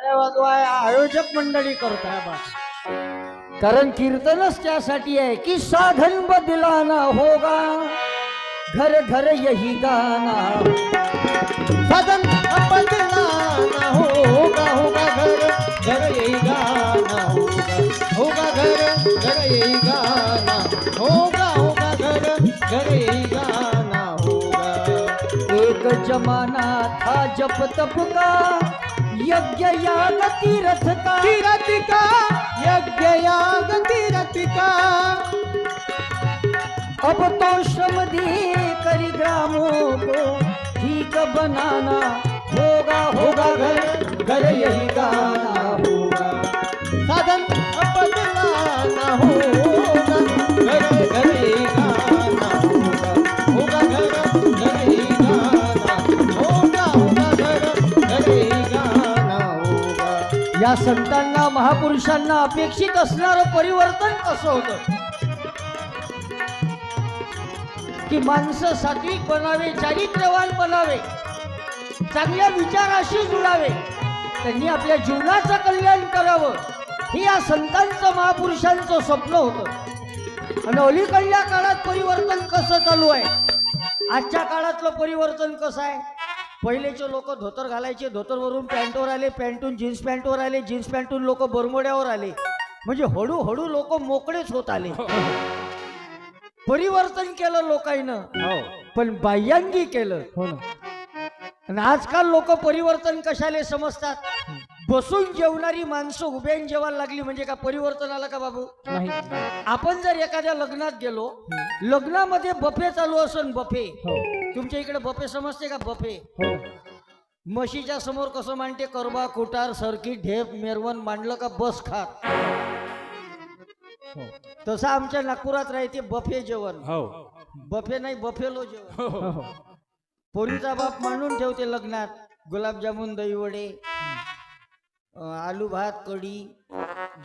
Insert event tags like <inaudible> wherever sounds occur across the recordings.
अरे वाजवाय आयोजक मंडळी करताय बस. कारण कीर्तनच त्यासाठी आहे की साधन बदलाना होगा. घर घर यही गाना. साधन बदलाना होगा होगा घर घर यही गाना. होगा होगा घर घर यही गाना. होगा होगा घर घर यही गाना होगा. एक जमाना था जप तप का यज्ञ याग तीर्थ का तीरथिका यज्ञ याग तीरथिका अब तो श्रम दे करी ग्रामों को। ठीक बनाना होगा होगा घर। घर यही गाना होगा। साधन बदलाना होगा। या संतांना महापुरुषांना अपेक्षित असणारं परिवर्तन कसं होतं? की माणसं सात्विक बनावे चारित्र्यवान बनावे चांगल्या विचाराशी जुळावे त्यांनी आपल्या जीवनाचं कल्याण करावं हे या संतांचं महापुरुषांचं स्वप्न होतं. आणि अलीकडल्या काळात परिवर्तन कसं चालू आहे? आजच्या काळातलं परिवर्तन कसं आहे? पहिलेचे लोक धोतर घालायचे धोतरवरून पॅन्टवर आले पॅन्टून जीन्स पॅन्टवर आले जीन्स पॅन्टून लोक बरमोड्यावर आले. म्हणजे हळूहळू लोक मोकळेच होत आले. परिवर्तन केलं लोकांनं. हो. पण बाह्यांगी केलं. हो आणि आजकाल लोक परिवर्तन कशाले समजतात? बसून जेवणारी माणसं उभ्यान जेवायला लागली म्हणजे का परिवर्तन आलं का बाबू? आपण जर एखाद्या लग्नात गेलो लग्नामध्ये बफे चालू असन बफे. हो. तुमच्या इकडे बफे समजते का? बफे. हो. म्हशीच्या समोर कसं मांडते? करबा कुटार सर्किट ढेप मेरवण मांडलं का बस खात? हो. तसं आमच्या नागपुरात राहते बफे जेवण. हो. बफे नाही बफेलो जेवण. हो. पोरीचा बाप मांडून ठेवते लग्नात. गुलाबजामुन दही वडे आलू भात कढी.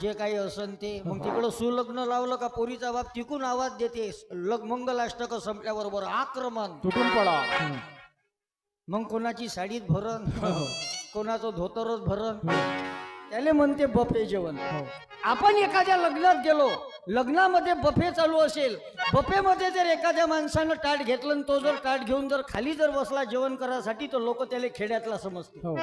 जे काही असन ते. मग तिकडं सुलग्न लावलं का पोरीचा बाप तिकून आवाज देते. लग मंगलाष्टक संपल्याबरोबर आक्रमण. तुटून पडा. मग कोणाची साडीत भरण कोणाचं धोतरच भरण. त्याले म्हणते बफे जेवण. आपण एखाद्या लग्नात गेलो. लग्नामध्ये बफे चालू असेल. बफेमध्ये जर एखाद्या माणसानं ताट घेतलं आणि तो जर ताट घेऊन जर खाली जर बसला जेवण करायसाठी तर लोक त्याला खेड्यातला समजते हो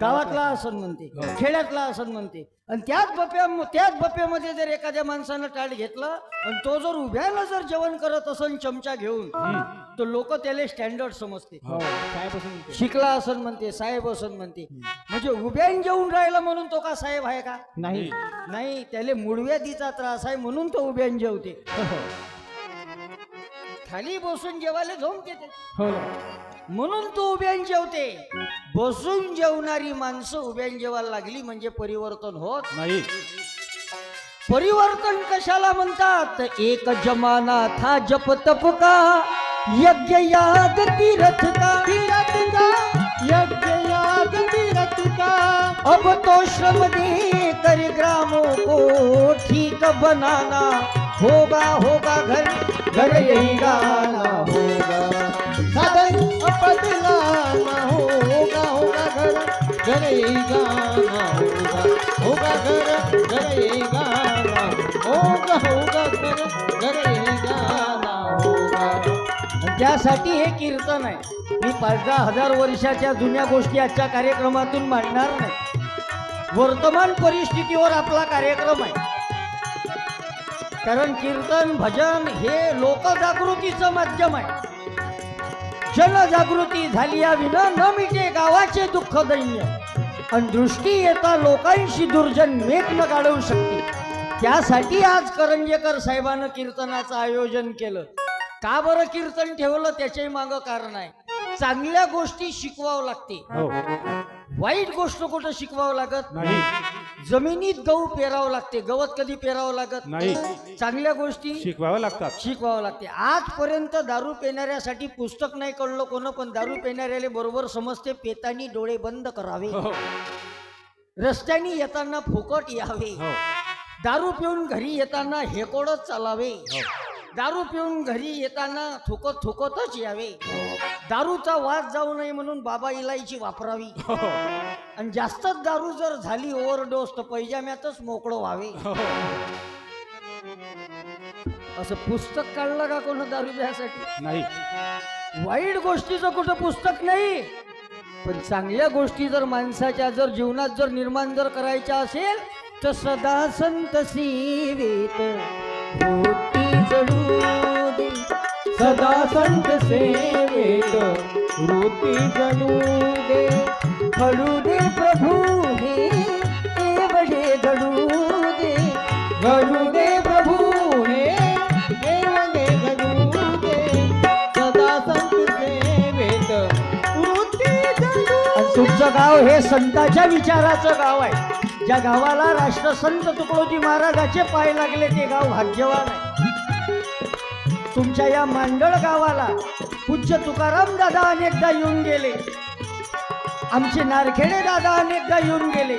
गावातला आसन म्हणते. खेड्यातला आसन म्हणते. आणि त्याच बप्या त्याच बप्यामध्ये जर एखाद्या माणसानं ताट घेतलं आणि तो जर उभ्यानं जर जेवण करत असन चमचा घेऊन तर लोक त्याला स्टँडर्ड समजते. हो शिकला असन म्हणते साहेब असन म्हणते. म्हणजे उभ्यान जेवून राहिला म्हणून तो का साहेब आहे का? नाही. नाही त्याला मुडव्याधीचा त्रास आहे म्हणून तो उभ्यान जेवते. खाली बसून जेवायला जाऊन देते. हो म्हणून तो उभ्यान जेवते. बसून जेवणारी माणसं उभ्यान जेवायला लागली म्हणजे परिवर्तन होत नाही. परिवर्तन कशाला म्हणतात? एक जमाना था जप तप का यज्ञ याद तीर्थ का? तीरथ का? यज्ञ याग तीरथ का? अब तो श्रम दे कर ग्रामों को ठीक बनाना। होगा होगा घर घर यही गाना होगा। साधन बदलाना होगा होगा घर घर यही गाना होगा। होगा घर घर यही गाना होगा होगा घर घर यही गाना होगा। आणि त्यासाठी हे कीर्तन आहे. मी पाच दहा हजार वर्षाच्या जुन्या गोष्टी आजच्या कार्यक्रमातून मांडणार नाही. वर्तमान परिस्थितीवर आपला कार्यक्रम आहे. कारण कीर्तन भजन हे लोकजागृतीचं माध्यम आहे. जनजागृती झाली या विना न मिटे गावाचे दुःख दैन्य. आणि दृष्टी येता लोकांशी दुर्जन मेघ न गाडवू शकते. त्यासाठी आज करंजेकर साहेबानं कीर्तनाचं आयोजन केलं. का बरं कीर्तन ठेवलं त्याच्याही मागं कारण आहे. चांगल्या गोष्टी शिकवावं लागते. हो. वाईट गोष्ट कुठं शिकवावं लागत? नाही. जमिनीत गहू पेरावं लागते गवत कधी पेरावं लागत? नाही. चांगल्या गोष्टी शिकवावं लागतात. शिकवावं लागते. आजपर्यंत दारू पिणाऱ्यासाठी पुस्तक नाही कळलं कोण पण दारू पिणाऱ्याला बरोबर समजते पेतानी डोळे बंद करावे. हो. रस्त्याने येताना फुकट यावे. हो. दारू पिऊन घरी येताना हेकोडत चालावे. हो. दारू पिऊन घरी येताना थुकत थुकतच यावे. दारूचा वास जाऊ नये म्हणून बाबा इलायची वापरावी. हो. आणि जास्तच दारू जर झाली ओव्हरडोस तर पैजाम्यातच मोकळं व्हावे. असं पुस्तक काढलं का कोण दारू घ्यासाठी नाही. वाईट गोष्टीचं कुठं पुस्तक नाही. पण चांगल्या गोष्टी जर माणसाच्या जर जीवनात जर निर्माण जर करायच्या असेल तर सदा संत सेवेत. होती सदा संत सेवेत वृत्ती जणू दे घडू दे प्रभू हे एवढे घडू दे घडू दे प्रभू हे देवने घडू दे सदा संत सेवेत वृत्ती जणू तुमचं गाव हे संताच्या विचाराचं गाव आहे. ज्या गावाला राष्ट्रसंत तुकडोजी महाराजाचे पाय लागले ते गाव भाग्यवान आहे. तुमच्या या मांडळ गावाला पूज्य तुकाराम दादा अनेकदा येऊन गेले. आमचे नारखेडे दादा अनेकदा येऊन गेले.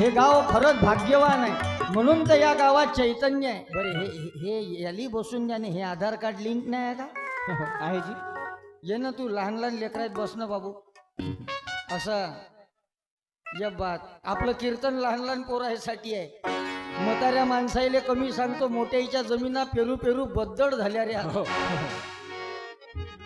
हे गाव खरंच भाग्यवान आहे. म्हणून तर या गावात चैतन्य आहे. बरे हे हे- याली बसून द्याने हे आधार कार्ड लिंक नाही आहे का? <laughs> आहे जी. ये ना तू लहान लहान लेकरात बस ना बाबू. असं या बात. आपलं कीर्तन लहान लहान पोरासाठी आहे. म्हाताऱ्या माणसाईले कमी सांगतो मोठ्याच्या जमिना पेरू पेरू बद्दड झाल्या रे. आता.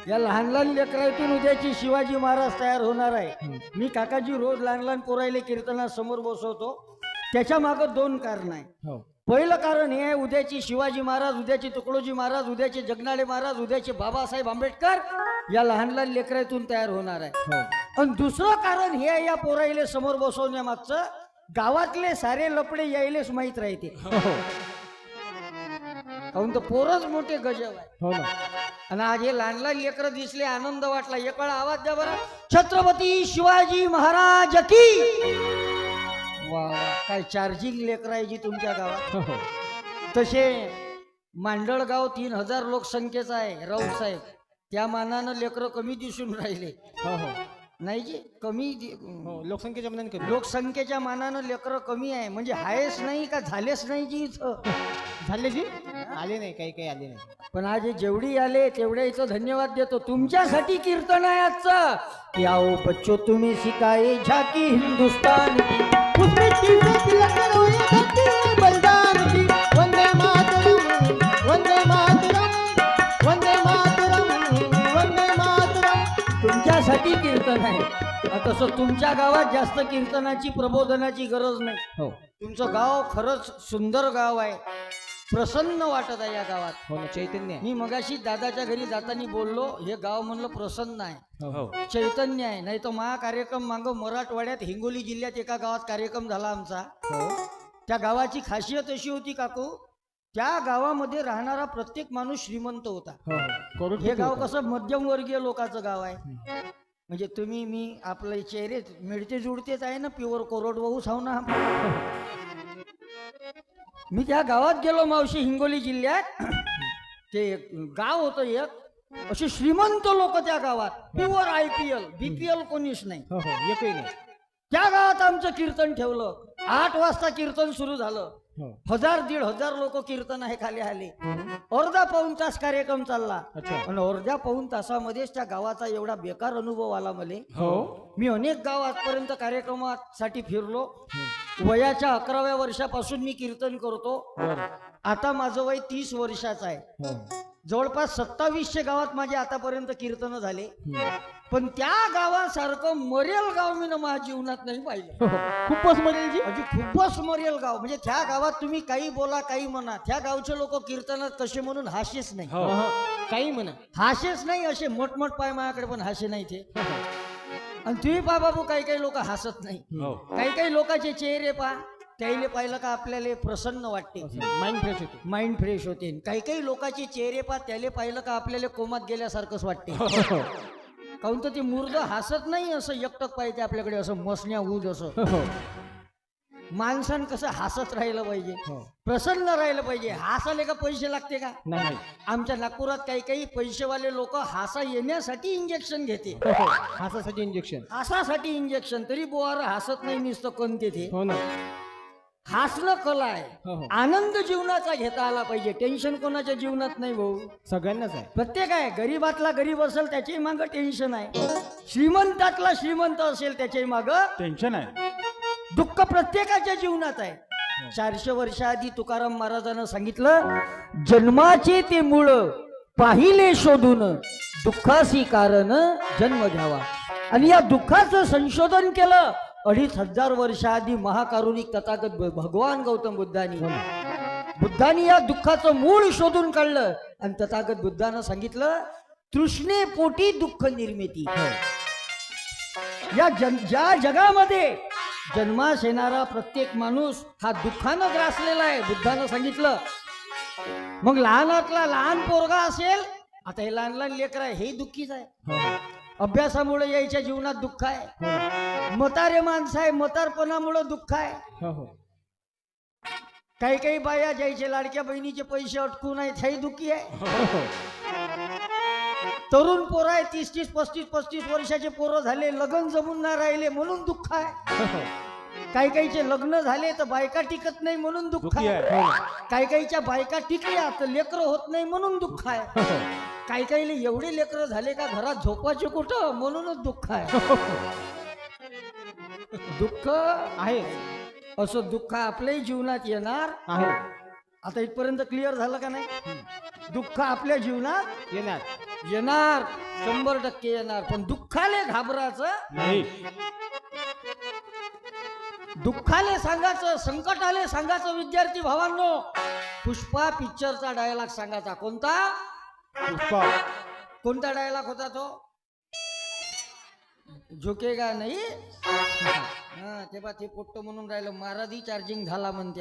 या लहान लहान लेकरातून उद्याची शिवाजी महाराज तयार होणार आहे. मी काकाजी रोज लहान लहान पोरायले कीर्तनात समोर बसवतो. त्याच्या मागं दोन कारण आहे. हो. पहिलं कारण हे आहे उद्याची शिवाजी महाराज उद्याचे तुकडोजी महाराज उद्याचे जगनाडे महाराज उद्याचे बाबासाहेब आंबेडकर या लहान लहान लेकरातून तयार होणार आहे. हो. आणि दुसरं कारण हे आहे या पोराईले समोर बसवण्यामागचं गावातले सारे लपडे यायलेच माहीत राहते. हो काहून तर पोरच मोठे गजब आहे. हो ना. आणि आज हे लहान लहान लेकरं दिसले आनंद वाटला. एक वेळा आवाज द्या बरं. छत्रपती शिवाजी महाराज की? वा वा काय चार्जिंग लेकर आहे जी तुमच्या गावात. हो हो. तसे मांडळगाव तीन हजार लोकसंख्येचं आहे राऊत साहेब. त्या मानानं लेकरं कमी दिसून राहिले. हो हो. नाही जी कमी हो लोकसंख्येच्या मनाने लोकसंख्येच्या मानानं लेकरं कमी आहे. म्हणजे आहेच नाही का झालेच नाही जी इथं? झाले जी? आले नाही काही काही आले नाही. पण आज जेवढी आले तेवढ्या इथं धन्यवाद देतो. तुमच्यासाठी कीर्तन आहे आजचं. आओ बच्चो तुम्ही शिकाये झाकी हिंदुस्तान की. तसं तुमच्या गावात जास्त कीर्तनाची प्रबोधनाची गरज नाही. हो. तुमचं गाव खरंच सुंदर गाव आहे. प्रसन्न वाटत आहे या गावात. हो ना चैतन्य. आहे मी मगाशी दादाच्या घरी जाताना बोललो हे गाव म्हणलं प्रसन्न आहे. हो. चैतन्य आहे. नाही तर महा कार्यक्रम माग मराठवाड्यात हिंगोली जिल्ह्यात एका गावात कार्यक्रम झाला आमचा. हो. त्या गावाची खासियत अशी होती काकू त्या गावामध्ये राहणारा प्रत्येक माणूस श्रीमंत होता. हो हे. गाव कसं मध्यमवर्गीय लोकांचं गाव आहे. म्हणजे तुम्ही मी आपले चेहरे मिळते जुळतेच आहे ना प्युअर कोरडवाहू साहू ना. मी त्या गावात गेलो मावशी हिंगोली जिल्ह्यात. ते एक गाव होतं एक. असे श्रीमंत लोक त्या गावात. Pure I P L BPL कोणीच नाही. हो हो एकही नाही. त्या गावात आमचं कीर्तन ठेवलं. आठ वाजता कीर्तन सुरू झालं. हो. हजार दीड हजार लोक कीर्तन आहे खाली आले. अर्धा पाऊन तास कार्यक्रम चालला. अच्छा. आणि अर्ध्या पाऊन तासामध्येच त्या गावाचा एवढा बेकार अनुभव आला मले. हो. मी अनेक गाव आजपर्यंत कार्यक्रमासाठी फिरलो. वयाच्या अकराव्या वर्षापासून मी कीर्तन करतो. बरं. आता माझं वय तीस वर्षाचं आहे. हो. जवळपास सत्तावीसशे गावात माझे आतापर्यंत कीर्तन झाले. पण त्या गावासारखं मरेल गाव मी माझ्या जीवनात नाही पाहिलं. हो, हो. खूपच मजा जी. खूपच मरेल गाव. म्हणजे त्या गावात तुम्ही काही बोला काही म्हणा त्या गावचे लोक कीर्तनात कसे म्हणून हाशेच नाही. हो. काही म्हणा. हाशेच नाही असे मोठमोठ पाय माझ्याकडे पण हाशे नाही ते. आणि तुम्ही पा बाबू काही काही लोक हसत नाही. काही काही लोकांचे चेहरे पा त्याईले पाहिलं का आपल्याला प्रसन्न वाटते. माइंड फ्रेश होते. माइंड फ्रेश होते. काही काही लोकांचे चेहरे पा त्याले पाहिलं का आपल्याला कोमात गेल्यासारखंच वाटते. <laughs> काहून तर ते मुर्द हसत नाही असं एकटक पाहिजे आपल्याकडे असं मसण्या ऊज असं. हो, हो. माणसानं कसं हसत राहिलं पाहिजे हो. प्रसन्न राहिलं पाहिजे. हसाले का पैसे लागते का? नाही. आमच्या नागपुरात काही काही पैसेवाले लोक हसा येण्यासाठी इंजेक्शन घेते. हासासाठी इंजेक्शन हसासाठी इंजेक्शन तरी बोवार हसत नाही नुसतं कोणते ते हो ना. हसणं कला हो, आहे. हो. आनंद जीवनाचा घेता आला पाहिजे. टेन्शन कोणाच्या जीवनात नाही भाऊ. सगळ्यांनाच आहे. प्रत्येक आहे. गरीबातला गरीब असेल त्याच्याही मागं टेन्शन आहे. श्रीमंतातला श्रीमंत असेल त्याच्याही मागं टेन्शन आहे. दुःख प्रत्येकाच्या जीवनात आहे. चारशे वर्षाआधी तुकाराम महाराजांना सांगितलं जन्माचे ते मूळ पाहिले शोधून दुःखासी कारण जन्म घ्यावा. आणि या दुःखाचं संशोधन केलं अडीच हजार वर्षाआधी महाकारुणिक तथागत भगवान गौतम बुद्धांनी बुद्धांनी या दुःखाचं मूळ शोधून काढलं आणि तथागत बुद्धानं सांगितलं तृष्णे पोटी दुःख निर्मिती. या जन ज्या जगामध्ये जन्मास येणारा प्रत्येक माणूस हा दुःखानं ग्रासलेला आहे बुद्धानं सांगितलं. मग लहानातला लहान पोरगा असेल आता हे लहान लहान लेकर आहे हे दुःखीच आहे. अभ्यासामुळे यायच्या जीवनात दुःख आहे. मतारे माणसं आहे मतारपणामुळे दुःख आहे. हो हो. काही काही बाया ज्याचे लाडक्या बहिणीचे पैसे अटकून आहेत हेही दुःखी आहे. तरुण पोरं आहे तीस तीस पस्तीस पस्तीस वर्षाचे पोरं झाले लग्न जमून नाही राहिले म्हणून दुःख आहे. काही काहीचे लग्न झाले तर बायका टिकत नाही म्हणून दुःख आहे. काही काहीच्या बायका टिकल्या तर लेकरं होत नाही म्हणून दुःख आहे. काही काही एवढे लेकरं झाले का घरात झोपायचे कुठं? म्हणूनच दुःख आहे. <laughs> दुःख आहे असं दुःख आपल्याही जीवनात येणार आहे. आता इथपर्यंत क्लिअर झालं का नाही? दुःख आपल्या जीवनात येणार. येणार. शंभर टक्के येणार. पण दुःखाले घाबरायचं नाही. दुःखाले सांगायचं संकटाले सांगायचं विद्यार्थी भावांनो. पुष्पा पिक्चरचा डायलॉग सांगायचा. कोणता? पुष्पा कोणता डायलॉग होता तो? झुकेगा नाही? हा ते बा ते पोट्ट म्हणून राहिलं. महाराजी चार्जिंग झाला म्हणते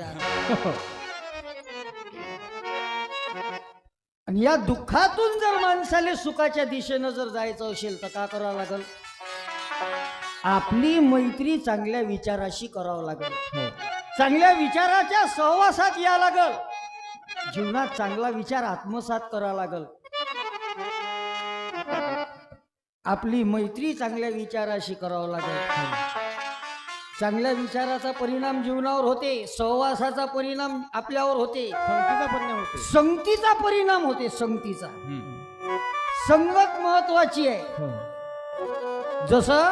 आणि या दुःखातून जर माणसाले सुखाच्या दिशेनं जर जायचं असेल तर का करावं लागल? आपली मैत्री चांगल्या विचाराशी करावं लागल. हो. चांगल्या विचाराच्या सहवासात या लागल. जीवनात चांगला विचार आत्मसात करा लागल. आपली मैत्री चांगल्या विचाराशी करावं लागल. चांगल्या विचाराचा परिणाम जीवनावर होते सहवासाचा परिणाम आपल्यावर होते. संगतीचा परिणाम होते. संगतीचा परिणाम होते संगतीचा. संगत महत्वाची आहे. हो. जसं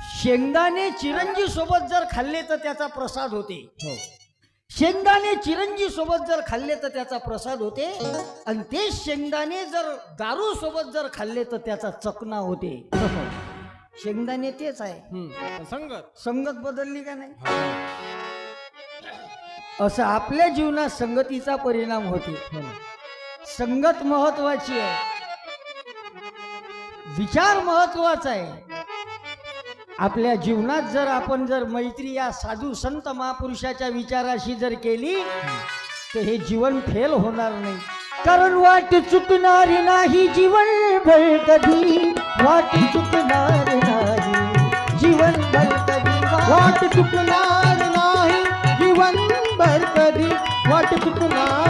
शेंगदाणे चिरंजी सोबत जर खाल्ले तर त्याचा प्रसाद होते. हो. शेंगदाणे चिरंजी सोबत जर खाल्ले तर त्याचा प्रसाद होते. आणि ते शेंगदाणे जर दारू सोबत जर खाल्ले तर त्याचा चकना होते. <laughs> शेंगदाणे तेच आहे. संगत. संगत बदलली का नाही? असं आपल्या जीवनात संगतीचा परिणाम होते. संगत महत्वाची आहे. विचार महत्त्वाचा आहे. आपल्या जीवनात जर आपण जर मैत्री या साधू संत महापुरुषाच्या विचाराशी जर केली तर हे जीवन फेल होणार नाही. कारण वाट चुकणार नाही जीवन भर कधी. वाट चुकणार नाही जीवन भर कधी. वाट चुकणार नाही जीवन भर कधी. वाट चुकणार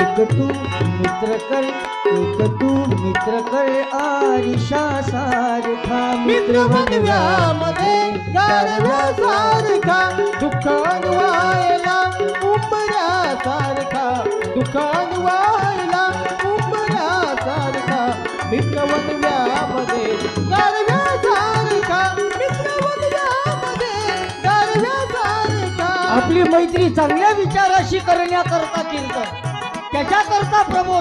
एक तू मित्र कर एक तू मित्र कर आरिषा सारखा मित्र गारव्यासारखा दुःख अनुभवायला उंबऱ्यासारखा दुःख अनुभवायला उंबऱ्यासारखा मित्र बनव्यामध्ये गारव्यासारखा मित्र गारव्यासारखा आपली मैत्री चांगल्या विचाराशी करण्याकरता कीर्तन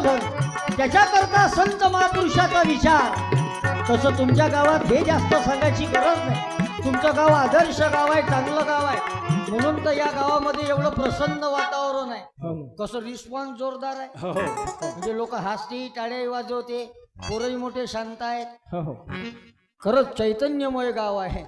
प्रबोधन त्याच्याकरता संत महापुरुषाचा विचार. तसं तुमच्या गावात हे जास्त सांगायची गरज नाही. तुमचं गाव आदर्श गाव आहे चांगलं गाव आहे. म्हणून तर या गावामध्ये एवढं प्रसन्न वातावरण आहे. हो. कसं रिस्पॉन्स जोरदार आहे. हो हो. म्हणजे लोक हसते टाळे वाजवते पोरही मोठे शांत आहेत. खरंच चैतन्यमय गाव आहे.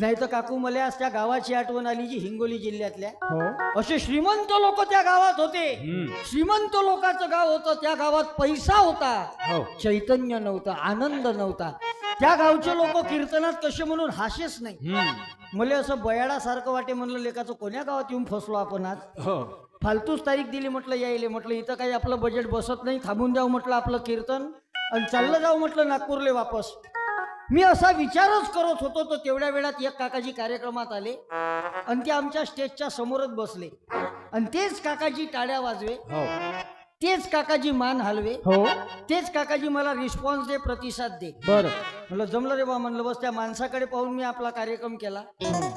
नाही तर काकू मला आज त्या गावाची आठवण आली जी हिंगोली जिल्ह्यातल्या. हो. असे श्रीमंत लोक त्या गावात होते. हम्म. श्रीमंत लोकांचं गाव होतं. त्या गावात पैसा होता. हो. चैतन्य नव्हतं आनंद नव्हता. त्या गावचे लोक कीर्तनात कसे म्हणून हाशेच नाही. हम्म. मला असं बयाडासारखं वाटे म्हणलं लेखाचं कोण्या गावात येऊन फसलो आपण आज? हो. फालतूच तारीख दिली म्हटलं यायले म्हटलं इथं काही आपलं बजेट बसत नाही थांबून जाऊ म्हटलं आपलं कीर्तन आणि चाललं जाऊ म्हटलं नागपूरले वापस. मी असा विचारच करत होतो तर तेवढ्या वेळात एक काकाजी कार्यक्रमात आले आणि ते आमच्या स्टेजच्या समोरच बसले. आणि तेच काकाजी टाळ्या वाजवे हो. तेच काकाजी मान हलवे हो. तेच काकाजी मला रिस्पॉन्स दे प्रतिसाद दे. बर. म्हणलं जमलं रे बा म्हणलं बस त्या माणसाकडे पाहून मी आपला कार्यक्रम केला.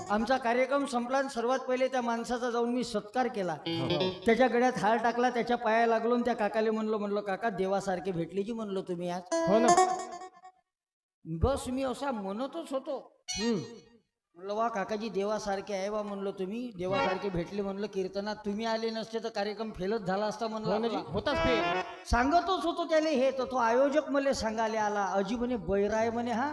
आमचा कार्यक्रम संपला आणि सर्वात पहिले त्या माणसाचा जाऊन मी सत्कार केला. त्याच्या गळ्यात हार टाकला त्याच्या पाया लागलो आणि त्या काकाले म्हणलो म्हणलो काका देवासारखे भेटले की म्हणलो तुम्ही आज. हो ना. बस मी असा म्हणतच होतो. हम्म. म्हणलं वा काकाजी देवासारखे आहे बा म्हणलं तुम्ही. देवासारखे भेटले म्हणलं कीर्तनात. तुम्ही आले नसते तर कार्यक्रम फेलच झाला असता हो म्हणलं आपला. होताच ते. सांगतच होतो त्याले हे तर तो आयोजक मला सांगायला आला अजी म्हणे बैरा आहे म्हणे हा.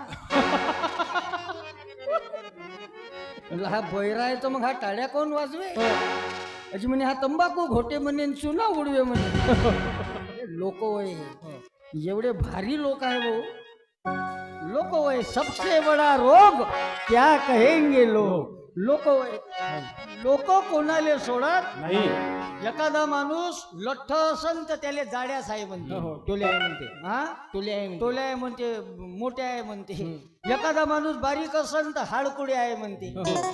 म्हणलं हा बैरा आहे तर मग हा टाळ्या कोण वाजवे? अजी म्हणे हा तंबाखू घोटे म्हणे चुना उडवे म्हणे. <laughs> लोक वय हे. एवढे भारी लोक आहे भाऊ लोक वय सबसे बडा रोग क्या कहेंगे लोग? लोक वय लोक कोणाले सोडत नाही. एखादा माणूस लठ्ठ असन तर त्याला जाड्याच आहे म्हणते. हो, हो, टोले आहे म्हणते. हा? टोले आहे म्हणते. टोले आहे म्हणते मोठे आहे म्हणते. एखादा माणूस बारीक असन तर हाडकुडे आहे म्हणते. हो, हो.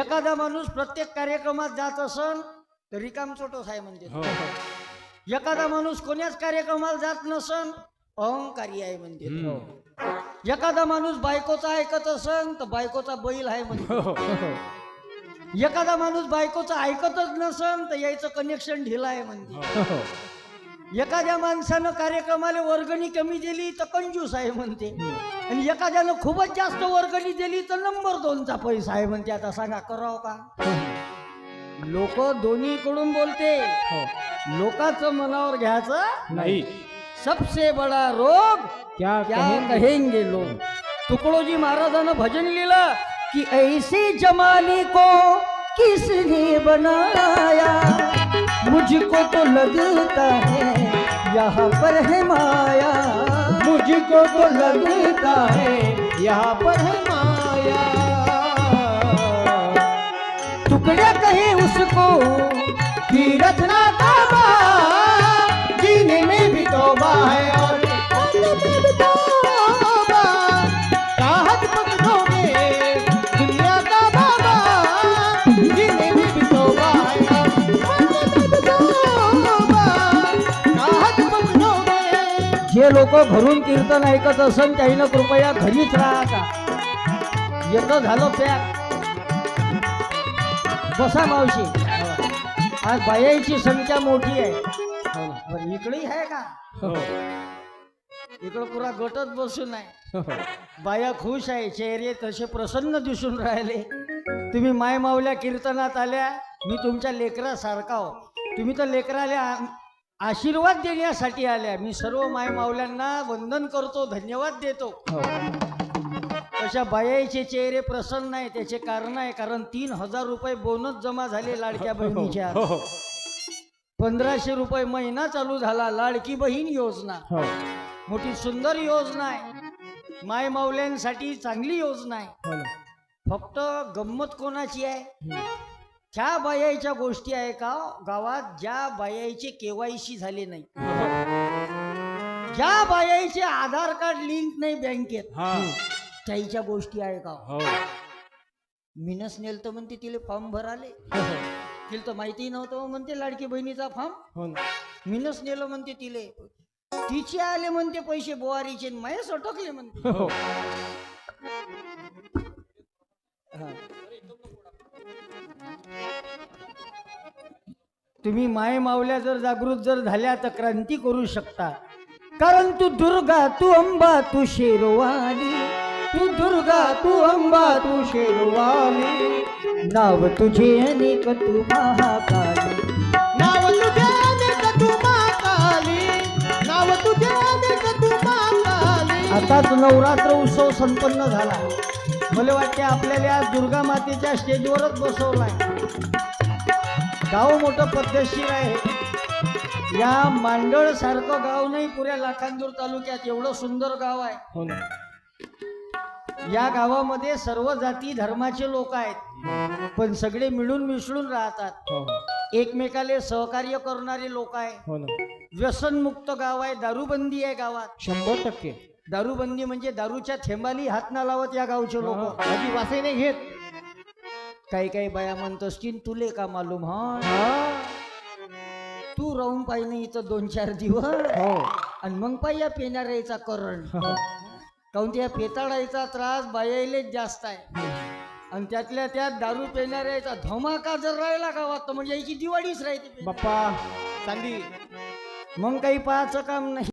एखादा माणूस प्रत्येक कार्यक्रमात जात असन तर रिकाम चोटोस आहे म्हणते. हो. एखादा माणूस कोण्याच कार्यक्रमाला जात नसन अहंकारी आहे म्हणते हम्म. एखादा माणूस बायकोचा ऐकत असन तर बायकोचा बैल आहे म्हणते हो. एखादा माणूस बायकोचं ऐकतच नसन तर यायचं कनेक्शन ढिला आहे म्हणते हो, एखाद्या माणसानं कार्यक्रमाला वर्गणी कमी दिली तर कंजूस आहे म्हणते. आणि एखाद्यानं खूपच जास्त वर्गणी दिली तर नंबर दोनचा पैसा आहे म्हणते. आता सांगा करावं का? लोक दोन्हीकडून बोलते. हो. लोकांचं मनावर घ्यायचं नाही. सबसे बडा रोग क्या क्या कहेंगे? कहेंगे लोग? तुकडोजी महाराजानं भजन लिहिलं कि ऐसे जमाने को किसने बनाया? मुझको तो लगता है यहाँ पर है माया। मुझको तो लगता है यहाँ पर है माया। लोक घरून कीर्तन ऐकत असन त्यानं कृपया घरीच राहा. का येतं झालं त्या बसा मावशी. आज बायाची संख्या मोठी आहे. हो इकडेही आहे का? हो. इकडं पुरा गटच बसून आहे. हो. बाया खुश आहे चेहरे तसे प्रसन्न दिसून राहिले. तुम्ही माय मावल्या कीर्तनात आल्या मी तुमच्या लेकरासारखा हो तुम्ही तर लेकराला आशीर्वाद देण्यासाठी आल्या. मी सर्व माय मावल्यांना वंदन करतो धन्यवाद देतो. हो. अशा बायाचे चेहरे प्रसन्न आहे त्याचे कारण आहे कारण तीन हजार रुपये बोनस जमा झाले लाडक्या बहिणीच्या. हो हो. पंधराशे रुपये महिना चालू झाला लाडकी बहीण योजना. मोठी सुंदर योजना आहे. माय माऊल्यांसाठी चांगली योजना आहे. फक्त गंमत कोणाची आहे. त्या बायाच्या गोष्टी आहे का गावात ज्या बायाचे केवायसी झाले नाही ज्या बायाचे आधार कार्ड लिंक नाही बँकेत हा त्याच्या गोष्टी आहे का हो मिनस नेल तर म्हणते तिले फॉर्म भराले हो, हो. तिला तर माहिती नव्हतं मग म्हणते लाडकी बहिणीचा फॉर्म हो ना. मिनस नेलं म्हणते तिले तिचे आले म्हणते पैसे बोवारीचे माये सटकले म्हणते हो. हा. तुम्ही माय मावल्या जर जागृत जर झाल्या तर क्रांती करू शकता. कारण तू दुर्गा तू अंबा तू शेरवाली तू दुर्गा तू अंबा तू शेरवाली नाव तुझे अनेक तू महाकाली. नाव तुझे अनेक तू महाकाली. नाव तुझे अनेक तू महाकाली. आताच नवरात्र उत्सव संपन्न झाला. मला वाटते आपल्याला आज दुर्गा मातेच्या स्टेजवरच बसवलाय. गाव मोठं पद्धतशीर आहे. या मांडळ सारखं गाव नाही पुऱ्या लाखांदूर तालुक्यात एवढं सुंदर गाव आहे. हो ना. या गावामध्ये सर्व जाती धर्माचे लोक आहेत. पण सगळे मिळून मिसळून राहतात. हो हो. एकमेकाले सहकार्य करणारे लोक आहे हो ना. व्यसनमुक्त गाव आहे दारूबंदी आहे गावात. शंभर टक्के. दारूबंदी म्हणजे दारूच्या थेंबाली हात ना लावत या गावचे लोक. आधी वासही नाही घेत. काही काही बाया म्हणत असतील तुले का मालूम हा? तू राहून पाहिजे इथं दोन चार दिवस. हो. आणि मग पाहिजे या पेणाऱ्याचा करण. काऊन त्या पेताळायचा त्रास बायालेच जास्त आहे. आणि त्यातल्या त्यात दारू पेणाऱ्याचा धमाका जर राहिला गावात तर म्हणजे याची दिवाळीच राहते बाप्पा चांदी. मग काही पाहायचं काम नाही.